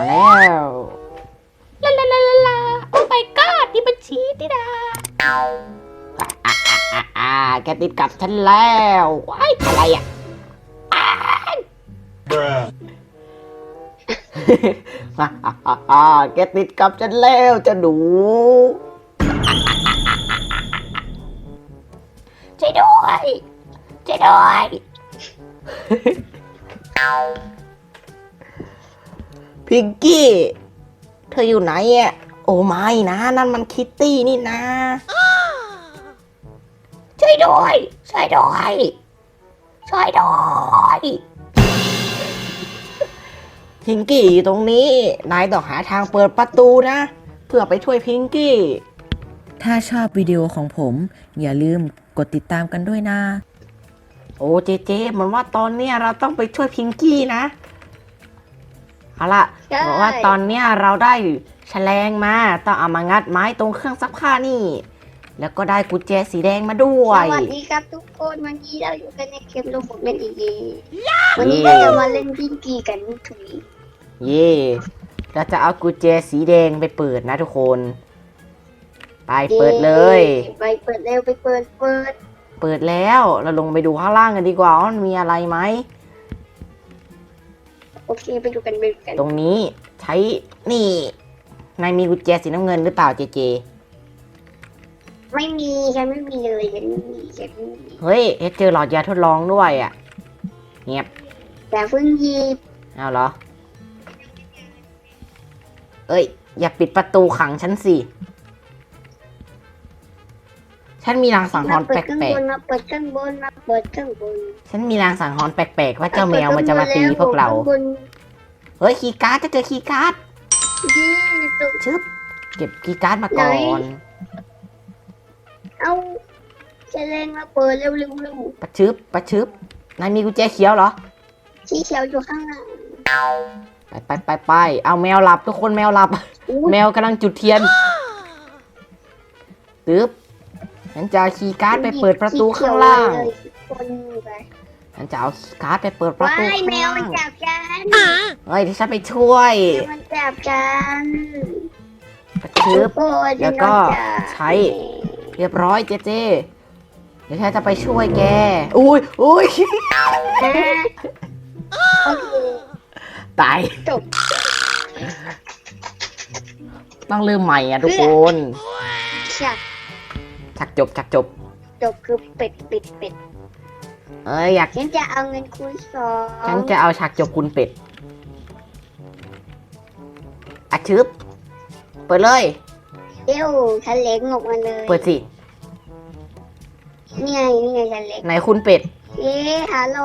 มาแล้วลาลาลาลาลาโอ้ my god นี่มันชีสนี่นะอ่าอ่าแกติดกับฉันแล้วว้ายอะไรอะ Bruh. ฮ่าฮ่าฮ่าฮ่าแกติดกับฉันแล้วเจะหนู ช่วยด้วยช่วยด้วย พิงกี้ เธออยู่ไหนอะโอ้ไม่นะ นั่นมันคิตตี้นี่นะช่วยด้วยช่วยด้วยช่วยด้วยพิงกี้อยู่ตรงนี้ นายต้องหาทางเปิดประตูนะ เพื่อไปช่วยพิงกี้ ถ้าชอบวิดีโอของผม อย่าลืมกดติดตามกันด้วยนะ โอ้เจเจเหมือนว่าตอนเนี้ยเราต้องไปช่วยพิงกี้นะ เอาล่ะใช่ บอกว่าตอนเนี้ยเราได้แฉลงมาต้องเอามางัดไม้ตรงเครื่องซักผ้านี่ แล้วก็ได้กุญแจสีแดงมาด้วสย วัสดีครับทุกคนวันนี้เราอยู่กันในเกมโลบอกเล่นอีกวันนี้เราจะมาเล่นพิงกี้กันถุยเย่เราจะเอากุญแจสีแดงไปเปิดนะทุกคน ไปเปิดเลย ไปเปิดเร็วไปเปิดเปิด เปิดแล้วเราลงไปดูข้างล่างกันดีกว่าว่ามันมีอะไรไหม โอเคไปดูกันไปดูกันตรงนี้ใช้นี่นายมีกุญแจสีน้ำเงินหรือเปล่าเจเจ ไม่มีฉันไม่มีเลยฉันไม่มีฉันไม่มีเฮ้ยเอ๊ะเจอหลอดยาทดลองด้วยอะ เงียบแต่เพิ่งหยิบเอาเหรอ เอ้ย อย่าปิดประตูขังฉันสิ ฉันมีรางสังหมารณ์เปิแปดข้างลบกนมาเปิดข้างบนมาเปิดข้างบนๆฉันมีรางสังหรณ์แปลกๆว่าเจ้าแมวมันจะมาตีพวกเรา ข้งบนเฮ้ยคีย์การ์ดจะเจอคีย์การ์ดยี่ตุกชึบเก็บคีย์การ์ดมาก่อนเอาแฉลงมาเปิดเร็วเร็วเร็วประชึบประชึบนายมีกุญแจเขียวเหรอสีเขียวอยู่ข้างหลังไปไปไปไปเอาแมวหลับทุกคนแมวหลับอู้แมวกำลังจุดเทียนตึ๊บ ฉันจะเอาคีย์การ์ดไปเปิดประตูข้างล่างสีเขียวเลยคนไปฉันจะเอาคีย์การ์ดไปเปิดประว้าตูยข้างแมวล่ามันงจับกันเฮ้ยที่ฉันไปช่วยแมวมันจับกันประชึบโอ้ยแล้วก็โดนจับใช้ เรียบร้อยเจเจเดี๋ยวฉันจะไปช่วยแก อุ้ยอุ้ยนะโอเคตาย จบต้องเริ่มใหม่อะทุกคนฉัก ชักจบชักจบ จบคือเป็ดเป็ดเป็ดเอ้ยอยากฉันจะเอาเงินคูณสองฉันจะเอาฉากจบคุณเป็ดอะชึบเปิดเลย เดี๋ยวฉันเล็กออกมาเลยเปิดสินี่ไงนี่ไงฉันเล็กไหนคุณเป็ดเอ๊ะฮัลโหล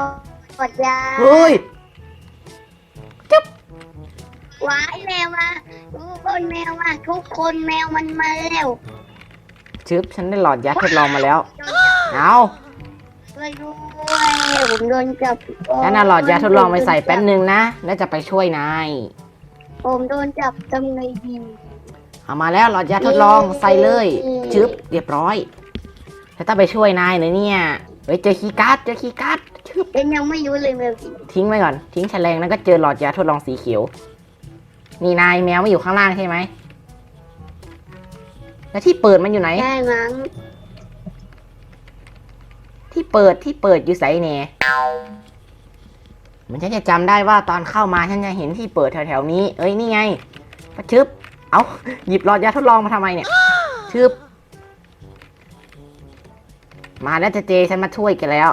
กดยาเฮ้ยว้ายแมวมาทุกคนแมวมาทุกคนแมวมันมาแล้ว ชึบฉันได้หลอดยาทดลองมาแล้วโดนจับเอาช่วยด้วยผมโดนจับงั้นเอาหลอดยาทดลองไปใส่แป๊บนึงนะ แล้วจะไปช่วยนาย ผมโดนจับทำไงดีเอามาแล้วหลอดยาทดลองใส่เลยอืมชึบเรียบร้อยฉันต้องไปช่วยนายนะเนี่ย เฮ้ยเจอคีย์การ์ดเจอคีย์การ์ดชึบเป็นยังไม่รู้เลยแมวทิ้งไว้ก่อน ทิ้งแฉลงแล้วก็เจอหลอดยาทดลองสีเขียว นี่นายแมวไม่อยู่ข้างล่างใช่ไหม แล้วที่เปิดมันอยู่ไหน ได้มั้งที่เปิดที่เปิดอยู่ไสเน่มันฉันจะจำได้ว่าตอนเข้ามาฉันจะเห็นที่เปิดแถวๆนี้ เอ้ยนี่ไงประชึบ เอาหยิบหลอดยาทดลองมาทำไมเนี่ยชึบ มาแล้วเจเจฉันมาช่วยแกันแล้ว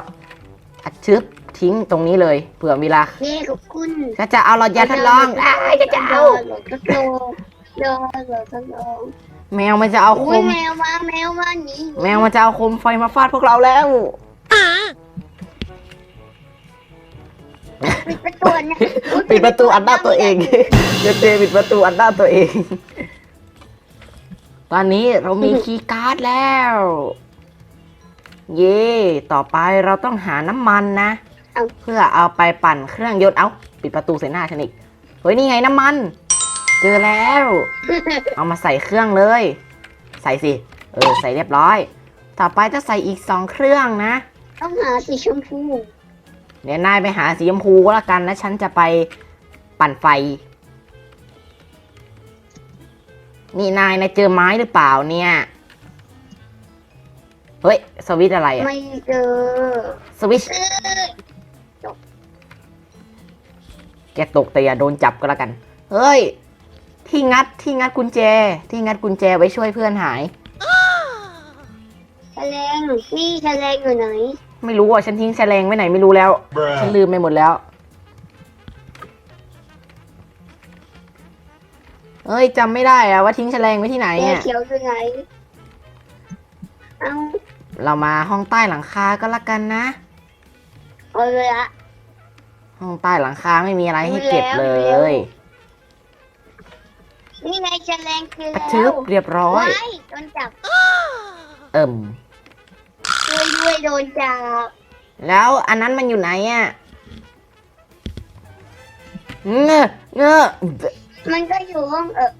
อัดชึบทิ้งตรงนี้เลยเผื่อเวลาเย้ขอบคุณฉันจะเอาหลอดยาทดลองอ้ายจะจะเอาหลอดทดลองหลอดหลอดทดลอง แมวมันจะเอาคอุ้ยม แมวมาแมวมาหนีแมวมันจะเอาโคมไฟมาฟาดพวกเราแล้ว ปิดประตูนะอุ๊ยปิดประตูอัดหน้าตัวเอง เจเจปิดประตูอัดหน้าตัวเอง ตอนนี้เรามีคีย์การ์ดแล้ว เย่ต่อไปเราต้องหาน้ำมันนะ เพื่อเอาไปปั่นเครื่องยนต์ เอาปิดประตูใส่หน้าฉันอีก เฮ้ย นี่ไงน้ำมัน เจอแล้ว เอามาใส่เครื่องเลย ใส่สิ เออ ใส่เรียบร้อย ต่อไปจะใส่อีกสองเครื่องนะ ต้องหาสีชมพูเดี๋ยวนายไปหาสีชมพูก็แล้วกันแล้วฉันจะไปปั่นไฟ นี่นายนายเจอไม้หรือเปล่าเนี่ย เฮ้ย สวิตช์อะไรอะไม่เจอ สวิตช์เออแกตกแต่อย่าโดนจับก็แล้วกัน เฮ้ย ที่งัดที่งัดกุญแจ ที่งัดกุญแจไว้ช่วยเพื่อนหาย แฉลงนี่แฉลงอยู่ไหนไม่รู้อะฉันทิ้งแฉลงไว้ไหนไม่รู้แล้ว ฉันลืมไปหมดแล้ว เอ้ยจำไม่ได้อะว่าทิ้งแฉลงไว้ที่ไหนแกอะเขียวอยู่ไหนเอาเรามาห้องใต้หลังคาก็แล้วกันนะ เอาเลยละ ห้องใต้หลังคาไม่มีอะไรให้เก็บเลรู้แล้วย นี่ไงแฉลงคือปะแล้วทึบเรียบร้อยว้ายโดนจับเอิ่มช่วยด้วยโดนจับแล้วอันนั้นมันอยู่ไหนอะเงอะเงอะมันก็อยู่ห้องเออ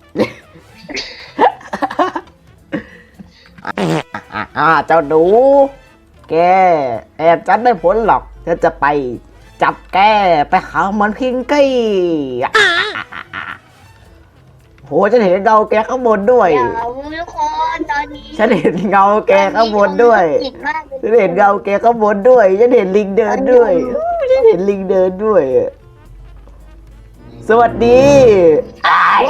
อ่าเจ้าดูแกแอบจัดไม่พ้นหรอกฉันจะไป จับแกไปหามันพิงกี้ โหฉันเห็นเงาแกข้างบนด้วย เดี๋ยวทุกคนตอนนี้ฉันเห็นเงาแกข้างบนด้วยจิตมากเลยฉันเห็นเงาแกข้างบนด้วย ฉันเห็นลิงเดินด้วยฉันเห็นลิงเดินด้วย สวัสดีอ้าย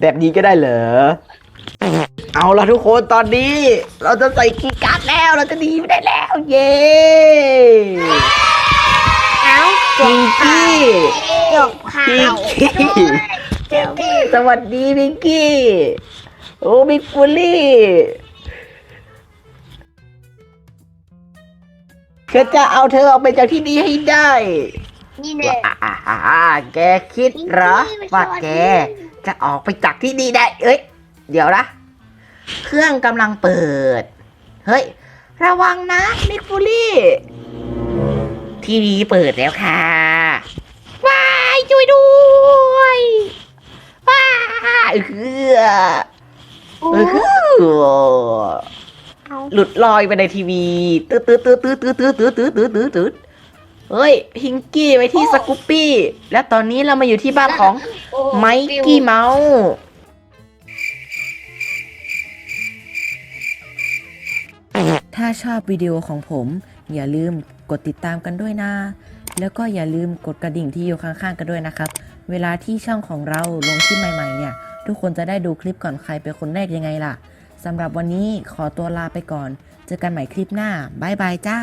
แบบนี้ก็ได้เหรอ เอาละทุกคนตอนนี้ เราจะใส่กีย์การ์ดแล้วเราจะหนีไม่ได้แล้ว เย้เอ้าพิงกี้ จบข่าพิงวกี้สวัสดีพิงกี้ โอ้บิ๊กฟูลี่ฉันจะเอาเธอออกไปจากที่นี่ให้ได้นี่เนี่ยอ่าอ่าอ่าแกคิดเหรอว่าแก จะออกไปจากที่นี่ได้ เอ้ย เดี๋ยวนะ เครื่องกำลังเปิด เฮ้ย ระวังนะมิกฟูลี่ ทีวีเปิดแล้วค่ะ ช่วยด้วยว้ายเอือโอ้เออหลุดลอยไปในทีวีตืดตืดตืดตืดตืดตืดตืดตืดตืดตืดตืดเฮ้ยพิงกี้ไปที่สกูปปี้ และตอนนี้เรามาอยู่ที่บ้านของโอ้ไมกี้เมาส์ถ้าชอบวิดีโอของผม อย่าลืมกดติดตามกันด้วยนะ แล้วก็อย่าลืมกดกระดิ่งที่อยู่ข้างๆกันด้วยนะครับ เวลาที่ช่องของเราลงคลิปใหม่ๆเนี่ย ทุกคนจะได้ดูคลิปก่อนใครเป็นคนแรกยังไงล่ะสำหรับวันนี้ขอตัวลาไปก่อน เจอกันใหม่คลิปหน้าบายบายจ้า